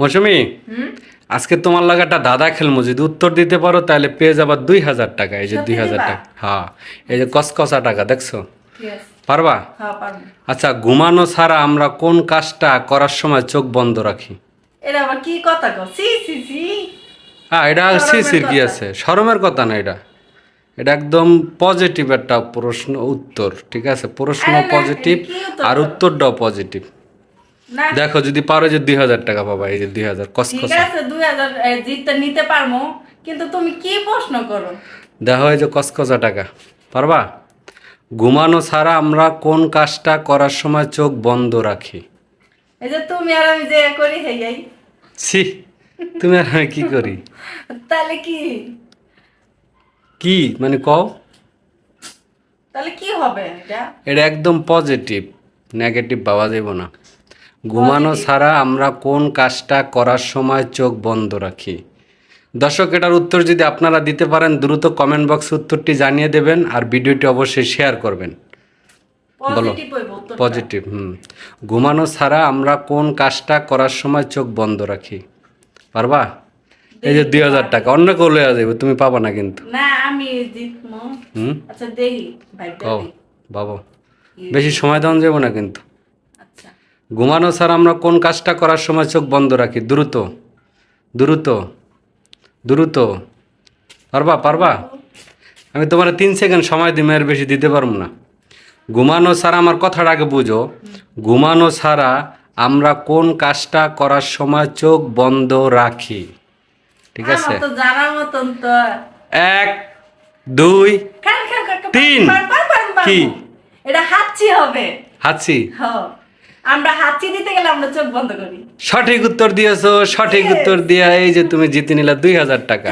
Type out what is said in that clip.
মৌসুমি আজকে তোমার লাগে একটা দাদা খেলব যদি উত্তর দিতে পারো তাহলে পেয়ে যাবা দুই হাজার টাকা এই যে দুই হাজার টাকা। হ্যাঁ এই যে কসকসা টাকা দেখছ? পারবা? হ্যাঁ আচ্ছা ঘুমানো ছাড়া আমরা কোন কাজটা করার সময় চোখ বন্ধ রাখি? এটা আবার কি কথা কো সি সি সি। হ্যাঁ এটা শরমের সিসির কি আছে? শরমের কথা না এটা। এটা একদম পজিটিভ একটা প্রশ্ন উত্তর ঠিক আছে? প্রশ্ন পজিটিভ আর উত্তরটাও পজিটিভ দেখো যদি পারো যে দুই হাজার টাকা পাবা এই যে দুই হাজার ঠিক কসকসা আছে দুই হাজার জিততে নিতে পারব কিন্তু তুমি কি প্রশ্ন করো? দেখো এই যে কসকসা টাকা। পারবা? ঘুমানো ছাড়া আমরা কোন কাজটা করার সময় চোখ বন্ধ রাখি? এই যে তুমি আর আমি যে করি ছি তুমি আর আমি কি করি? তাহলে কি? কি? মানে কও। তাহলে কি হবে এটা? এটা একদম পজিটিভ নেগেটিভ পাওয়া যাব না। ঘুমানো ছাড়া আমরা কোন কাজটা করার সময় চোখ বন্ধ রাখি? দর্শক এটার উত্তর যদি আপনারা দিতে পারেন দ্রুত কমেন্ট বক্সে উত্তরটি জানিয়ে দেবেন আর ভিডিওটি অবশ্যই শেয়ার করবেন। বলো। পজিটিভ হুম। ঘুমানো ছাড়া আমরা কোন কাজটা করার সময় চোখ বন্ধ রাখি? পারবা? এই যে দুই হাজার টাকা অন্য কেউ লইয়া যাবে তুমি পাবা না কিন্তু। না আমি হুম? আচ্ছা বাবা। বেশি সময় দেওয়া যাবে না কিন্তু। ঘুমানো ছাড়া আমরা কোন কাজটা করার সময় চোখ বন্ধ রাখি? দ্রুত। দ্রুত। দ্রুত। পারবা? পারবা? আমি তোমার তিন সেকেন্ড সময় দিই এর বেশি দিতে পারব না। ঘুমানো ছাড়া আমার কথাটা আগে বুঝো। ঘুমানো ছাড়া আমরা কোন কাজটা করার সময় চোখ বন্ধ রাখি? ঠিক আছে? এক দুই তিন। কি? এটা হাঁচি হবে। হাসি হ। আমরা হাঁচি দিতে গেলে আমরা চোখ বন্ধ করি। সঠিক উত্তর দিয়েছ সঠিক উত্তর দিয়া এই যে তুমি জিতে নিলা দুই হাজার টাকা।